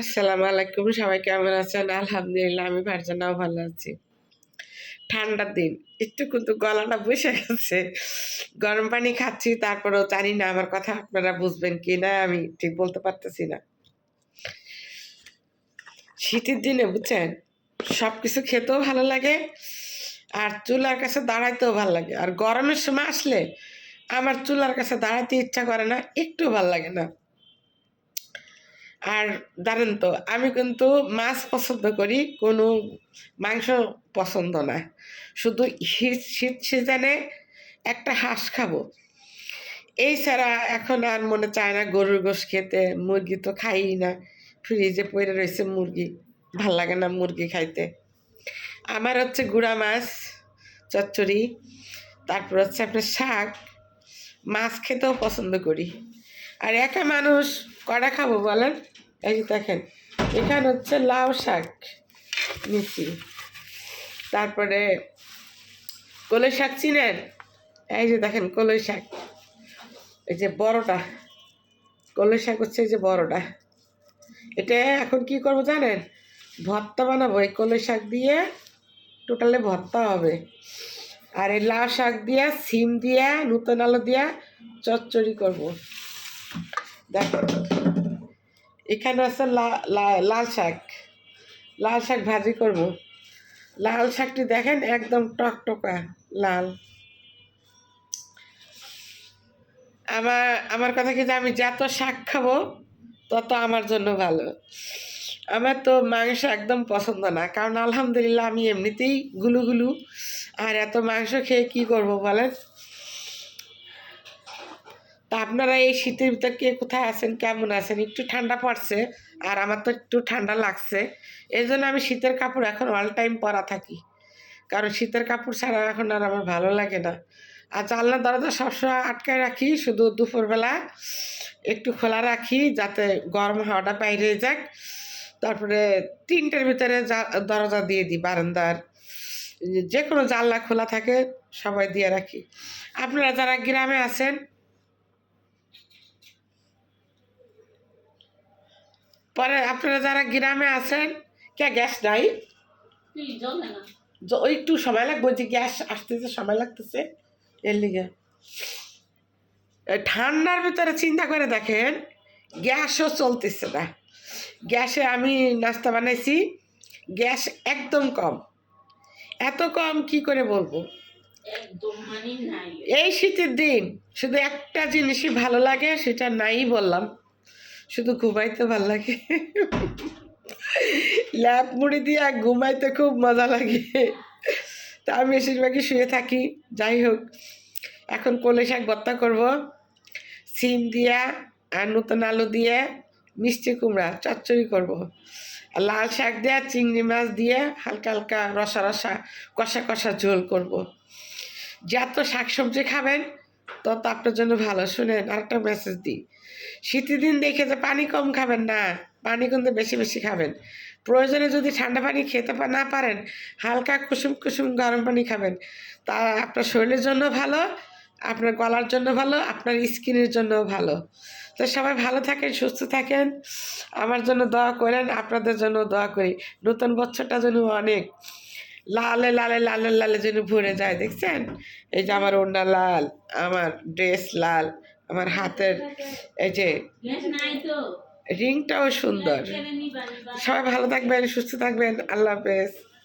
আসসালামু আলাইকুম, সবাই কেমন আছেন? আলহামদুলিল্লাহ, আমি ভার্জনাও ভালো আছি। ঠান্ডার দিন, একটু কিন্তু গলাটা বসে গেছে। গরম পানি খাচ্ছি, তারপরেও জানি না আমার কথা আপনারা বুঝবেন কি না, আমি ঠিক বলতে পারতেছি না। শীতের দিনে বুঝছেন সব কিছু খেতেও ভালো লাগে, আর চুলার কাছে দাঁড়াইতেও ভালো লাগে। আর গরমের সময় আসলে আমার চুলার কাছে দাঁড়াতে ইচ্ছা করে না একটু ভালো লাগে না। আর জানেন তো, আমি কিন্তু মাছ পছন্দ করি, কোনো মাংস পছন্দ না। শুধু শীত শীত সিজনে একটা হাঁস খাব। এই ছাড়া এখন আর মনে চায় না গরুর গোশ খেতে, মুরগি তো খাই না। ফ্রিজে পড়ে রয়েছে মুরগি, ভালো লাগে না মুরগি খাইতে। আমার হচ্ছে গুঁড়া মাছ, চচ্চড়ি, তারপর হচ্ছে আপনার শাক, মাছ খেতেও পছন্দ করি। আর একা মানুষ কটা খাব বলেন? এই যে দেখেন, এখানে হচ্ছে লাউ শাক নিচ্ছি। তারপরে কলই শাক চিনেন? এই যে দেখেন, কলই শাক। এই যে বড়টা, কলই শাক হচ্ছে এই যে বড়টা। এটা এখন কি করব জানেন? ভর্তা বানাবো, এই কলই শাক দিয়ে টোটালে ভর্তা হবে। আর এই লাউ শাক দিয়া, সিম দিয়া, নতুন আলু দিয়া চচ্চড়ি করব। দেখো। এখানে আছে লাল শাক। লাল শাক ভাজি করব। লাল শাকটি দেখেন একদম টকটকা, লাল। আমার আমার কথা কি যে আমি যত শাক খাব, তত আমার জন্য ভালো। আমার তো মাংস একদম পছন্দ না, কারণ আলহামদুলিল্লাহ আমি এমনিতেই গুলু গুলু আর এত মাংস খেয়ে কি করব বলেন? আপনারা এই শীতের ভিতর কে কোথায় আছেন, কেমন আছেন? একটু ঠান্ডা পড়ছে আর আমার তো একটু ঠান্ডা লাগছে। এই জন্য আমি শীতের কাপড় এখন অল টাইম পরা থাকি। কারণ শীতের কাপড় ছাড়া এখন আর আমার ভালো লাগে না। আর জানলা দরজা সবসময় আটকায় রাখি, শুধু দুপুরবেলা একটু খোলা রাখি যাতে গরম হাওয়াটা বাইরে যাক। তারপরে তিনটের ভিতরে দরজা দিয়ে দিই, বারান্দার। যে কোনো জানলা খোলা থাকে, সবাই দিয়ে রাখি। আপনারা যারা গ্রামে আছেন পরে আপনারা যারা গ্রামে আছেন কে গ্যাস নাই? ওই একটু সময় লাগবে যে গ্যাস আসতেছে সময় লাগতেছে। এর লিগে। ঠান্ডার ভিতরে চিন্তা করে দেখেন গ্যাসও চলতেছে না। গ্যাসে আমি নাস্তা বানাইছি গ্যাস একদম কম। এত কম কি করে বলব? এই শীতের দিন শুধু একটা জিনিসই ভালো লাগে সেটা নাই বললাম। শুধু ঘুমাইতে ভালো লাগে। ল্যাপ মুড়ি দিয়ে ঘুমাইতে খুব মজা লাগে। তা আমি বেশিরভাগই শুয়ে থাকি, যাই হোক। এখন কলে শাক ভর্তা করব। সিম দিয়া আর নতুন আলু দিয়ে মিষ্টি কুমড়া, চচ্চড়ি করব। আর লাল শাক দিয়ে চিংড়ি মাছ দিয়ে হালকা হালকা রসা রসা কষা কষা ঝোল করব। যত শাক সবজি খাবেন তত আপনার জন্য ভালো। শুনেন, আরেকটা মেসেজ দিই। শীতের দিন দেখে যে পানি কম খাবেন না, পানি কিন্তু বেশি বেশি খাবেন। প্রয়োজনে যদি ঠান্ডা পানি খেতে না পারেন, হালকা কুসুম কুসুম গরম পানি খাবেন। তা আপনার শরীরের জন্য ভালো, আপনার গলার জন্য ভালো, আপনার স্কিনের জন্য ভালো। তো সবাই ভালো থাকেন, সুস্থ থাকেন। আমার জন্য দোয়া করেন, আপনাদের জন্য দোয়া করি। নতুন বছরটা যেন অনেক লালে লালে লালে লালে যেন ভরে যায় দেখছেন? এই যে আমার ওড়না লাল আমার ড্রেস লাল আমার হাতের এই যে রিংটাও সুন্দর। সবাই ভালো থাকবেন সুস্থ থাকবেন আল্লাহ হাফেজ।